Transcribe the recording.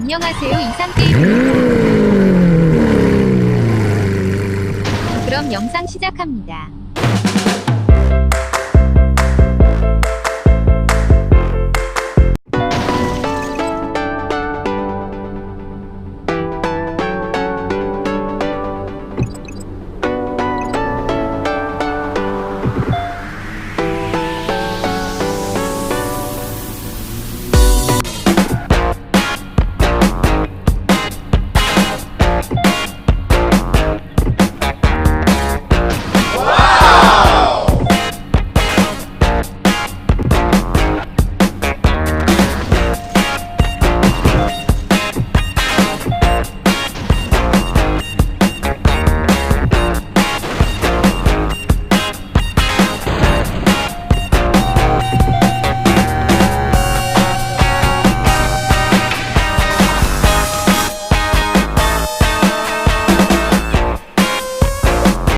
안녕하세요 이상게임 그럼 영상 시작합니다.